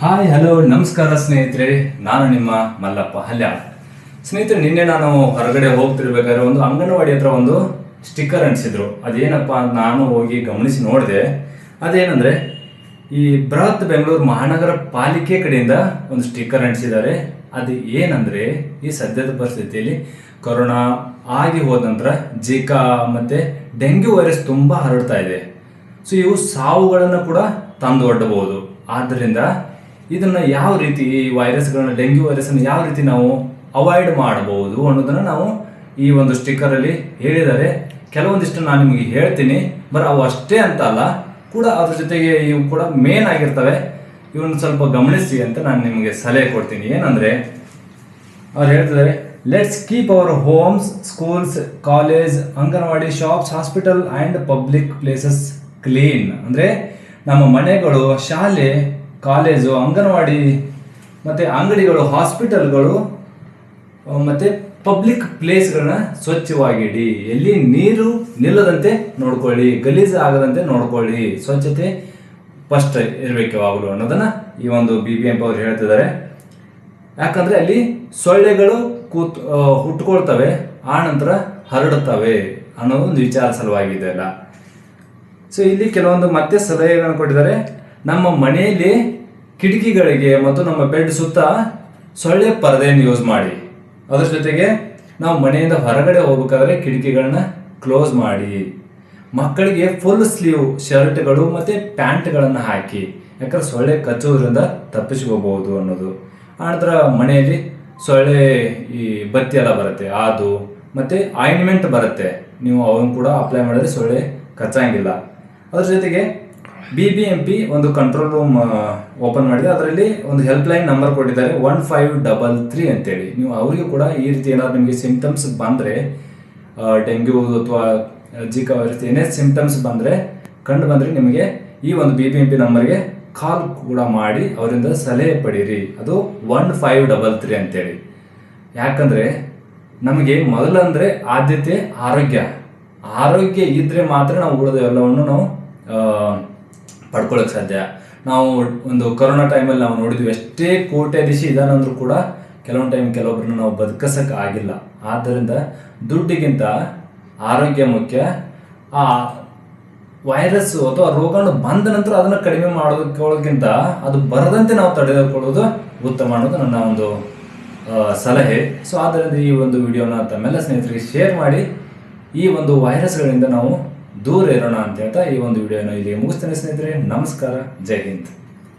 Hi hello ನಮಸ್ಕಾರ ಸ್ನೇಹಿತರೆ. ನಾನು ನಿಮ್ಮ ಮಲ್ಲಪ್ಪ ಹಲ್ಯ ಸ್ನೇಹಿತರೆ, ನಿನ್ನೆ ನಾನು ಹೊರಗಡೆ ಹೋಗ್ತಿರ್ಬೇಕಾದ್ರೆ ಒಂದು ಅಂಗನವಾಡಿ ಹತ್ರ ಒಂದು ಸ್ಟಿಕ್ಕರ್ ಅಂಟಿಸಿದ್ರು. ಅದೇನಪ್ಪ ಅಂತ ನಾನು ಹೋಗಿ ಗಮನಿಸಿ ನೋಡಿದೆ. ಅದೇನಂದ್ರೆ, ಈ ಬೃಹತ್ ಬೆಂಗಳೂರು ಮಹಾನಗರ ಪಾಲಿಕೆ ಕಡೆಯಿಂದ ಒಂದು ಸ್ಟಿಕ್ಕರ್ ಅಂಟಿಸಿದ್ದಾರೆ. ಅದು ಏನಂದ್ರೆ, ಈ ಸದ್ಯದ ಪರಿಸ್ಥಿತಿಯಲ್ಲಿ ಕೊರೋನಾ ಆಗಿ ಹೋದ ನಂತರ ಜಿಕಾ ಮತ್ತೆ ಡೆಂಗ್ಯೂ ವೈರಸ್ ತುಂಬಾ ಹರಡ್ತಾ ಇದೆ. ಸೊ ಇವು ಸಾವುಗಳನ್ನು ಕೂಡ ತಂದು ಒಡ್ಡಬಹುದು. ಆದ್ದರಿಂದ ಇದನ್ನ ಯಾವ ರೀತಿ ಈ ವೈರಸ್ಗಳನ್ನ ಡೆಂಗ್ಯೂ ವೈರಸ್ ಅನ್ನು ಯಾವ ರೀತಿ ನಾವು ಅವಾಯ್ಡ್ ಮಾಡಬಹುದು ಅನ್ನೋದನ್ನ ನಾವು ಈ ಒಂದು ಸ್ಟಿಕ್ಕರ್ ಅಲ್ಲಿ ಹೇಳಿದ್ದಾರೆ. ಕೆಲವೊಂದಿಷ್ಟು ನಾನು ನಿಮಗೆ ಹೇಳ್ತೀನಿ, ಬರ ಅವು ಅಷ್ಟೇ ಅಂತ ಅಲ್ಲ, ಕೂಡ ಅದ್ರ ಜೊತೆಗೆ ಇವು ಕೂಡ ಮೇನ್ ಆಗಿರ್ತವೆ. ಇವನ್ನ ಸ್ವಲ್ಪ ಗಮನಿಸಿ ಅಂತ ನಾನು ನಿಮಗೆ ಸಲಹೆ ಕೊಡ್ತೀನಿ. ಏನಂದ್ರೆ, ಅವ್ರು ಹೇಳ್ತಿದ್ದಾರೆ let's keep our homes schools college anganwadi shops hospital and public places clean ಅಂದರೆ ನಮ್ಮ ಮನೆಗಳು, ಶಾಲೆ ಕಾಲೇಜು, ಅಂಗನವಾಡಿ, ಮತ್ತು ಅಂಗಡಿಗಳು, ಹಾಸ್ಪಿಟಲ್ಗಳು ಮತ್ತು ಪಬ್ಲಿಕ್ ಪ್ಲೇಸ್ಗಳನ್ನ ಸ್ವಚ್ಛವಾಗಿಡಿ. ಎಲ್ಲಿ ನೀರು ನಿಲ್ಲದಂತೆ ನೋಡ್ಕೊಳ್ಳಿ, ಗಲೀಜು ಆಗದಂತೆ ನೋಡ್ಕೊಳ್ಳಿ. ಸ್ವಚ್ಛತೆ ಫಸ್ಟ್ ಇರಬೇಕು ಯಾವಾಗಲೂ ಅನ್ನೋದನ್ನ ಈ ಒಂದು ಬಿ ಬಿ ಎಂ ಅವರು ಹೇಳ್ತಿದ್ದಾರೆ. ಯಾಕಂದ್ರೆ ಅಲ್ಲಿ ಸೊಳ್ಳೆಗಳು ಕೂತ್ ಹುಟ್ಕೊಳ್ತವೆ, ಆ ನಂತರ ಹರಡುತ್ತವೆ ಅನ್ನೋ ಒಂದು ವಿಚಾರ ಸಲುವಾಗಿದೆ ಅಲ್ಲ. ಸೊ ಇಲ್ಲಿ ಕೆಲವೊಂದು ಮತ್ತೆ ಸಲಹೆಗಳನ್ನು ಕೊಟ್ಟಿದ್ದಾರೆ. ನಮ್ಮ ಮನೆಯಲ್ಲಿ ಕಿಟಕಿಗಳಿಗೆ ಮತ್ತು ನಮ್ಮ ಬೆಡ್ ಸುತ್ತ ಸೊಳ್ಳೆ ಪರದೆಯನ್ನು ಯೂಸ್ ಮಾಡಿ. ಅದ್ರ ಜೊತೆಗೆ ನಾವು ಮನೆಯಿಂದ ಹೊರಗಡೆ ಹೋಗ್ಬೇಕಾದ್ರೆ ಕಿಟಕಿಗಳನ್ನ ಕ್ಲೋಸ್ ಮಾಡಿ. ಮಕ್ಕಳಿಗೆ ಫುಲ್ ಸ್ಲೀವ್ ಶರ್ಟ್ಗಳು ಮತ್ತೆ ಪ್ಯಾಂಟ್ಗಳನ್ನು ಹಾಕಿ. ಯಾಕಂದ್ರೆ ಸೊಳ್ಳೆ ಕಚ್ಚೋದ್ರಿಂದ ತಪ್ಪಿಸ್ಕೋಬಹುದು ಅನ್ನೋದು. ಆನಂತರ ಮನೆಯಲ್ಲಿ ಸೊಳ್ಳೆ ಈ ಬತ್ತಿ ಎಲ್ಲ ಬರುತ್ತೆ ಅದು ಮತ್ತೆ ಆಯಿಂಟ್ಮೆಂಟ್ ಬರುತ್ತೆ. ನೀವು ಅವನು ಕೂಡ ಅಪ್ಲೈ ಮಾಡಿದ್ರೆ ಸೊಳ್ಳೆ ಕಚ್ಚಂಗಿಲ್ಲ. ಅದ್ರ ಜೊತೆಗೆ ಬಿ ಬಿ ಎಂ ಪಿ ಒಂದು ಕಂಟ್ರೋಲ್ ರೂಮ್ ಓಪನ್ ಮಾಡಿದೆ. ಅದರಲ್ಲಿ ಒಂದು ಹೆಲ್ಪ್ ಲೈನ್ ನಂಬರ್ ಕೊಟ್ಟಿದ್ದಾರೆ ಒನ್ ಫೈವ್ ಡಬಲ್ ತ್ರೀ ಅಂತೇಳಿ. ನೀವು ಅವರಿಗೂ ಕೂಡ ಈ ರೀತಿ ಏನಾದ್ರು ನಿಮಗೆ ಸಿಂಪ್ಟಮ್ಸ್ ಬಂದರೆ ಡೆಂಗ್ಯೂ ಅಥವಾ ಜಿಕಾ ವೈರಸ್ ಏನೇ ಸಿಂಪ್ಟಮ್ಸ್ ಬಂದರೆ, ಕಂಡು ಬಂದರೆ ನಿಮಗೆ ಈ ಒಂದು ಬಿ ಬಿ ಎಂ ಪಿ ನಂಬರ್ಗೆ ಕಾಲ್ ಕೂಡ ಮಾಡಿ, ಅವರಿಂದ ಸಲಹೆ ಪಡೀರಿ. ಅದು ಒನ್ ಫೈವ್ ಡಬಲ್ ತ್ರೀ ಅಂತೇಳಿ. ಯಾಕಂದರೆ ನಮಗೆ ಮೊದಲಂದ್ರೆ ಆದ್ಯತೆ ಆರೋಗ್ಯ. ಆರೋಗ್ಯ ಇದ್ರೆ ಮಾತ್ರ ನಾವು ಉಳಿದ ಎಲ್ಲವನ್ನು ನಾವು ಪಡ್ಕೊಳ್ಳೋಕೆ ಸಾಧ್ಯ. ನಾವು ಒಂದು ಕೊರೋನಾ ಟೈಮಲ್ಲಿ ನಾವು ನೋಡಿದ್ವಿ ಎಷ್ಟೇ ಕೋಟ್ಯಾಧೀಶಿ ಇದಾನಂದ್ರೂ ಕೂಡ ಕೆಲವೊಂದು ಟೈಮ್ ಕೆಲವೊಬ್ಬರನ್ನ ನಾವು ಬದುಕಸಕ್ ಆಗಿಲ್ಲ. ಆದ್ದರಿಂದ ದುಡ್ಡಿಗಿಂತ ಆರೋಗ್ಯ ಮುಖ್ಯ. ಆ ವೈರಸ್ ಅಥವಾ ರೋಗಾಣು ಬಂದ ನಂತರ ಅದನ್ನು ಕಡಿಮೆ ಮಾಡೋದಕ್ಕಿಂತ ಅದು ಬರದಂತೆ ನಾವು ತಡೆದುಕೊಳ್ಳೋದು ಉತ್ತಮ ಅನ್ನೋದು ನನ್ನ ಒಂದು ಸಲಹೆ. ಸೊ ಆದ್ದರಿಂದ ಈ ಒಂದು ವಿಡಿಯೋನ ತಮ್ಮೆಲ್ಲ ಸ್ನೇಹಿತರಿಗೆ ಶೇರ್ ಮಾಡಿ ಈ ಒಂದು ವೈರಸ್ಗಳಿಂದ ನಾವು ದೂರ ಇರೋಣ ಅಂತ ಹೇಳ್ತಾ ಈ ಒಂದು ವಿಡಿಯೋನ ಇಲ್ಲಿ ಮುಗಿಸ್ತೇನೆ ಸ್ನೇಹಿತರೆ ನಮಸ್ಕಾರ ಜೈ ಹಿಂದ್.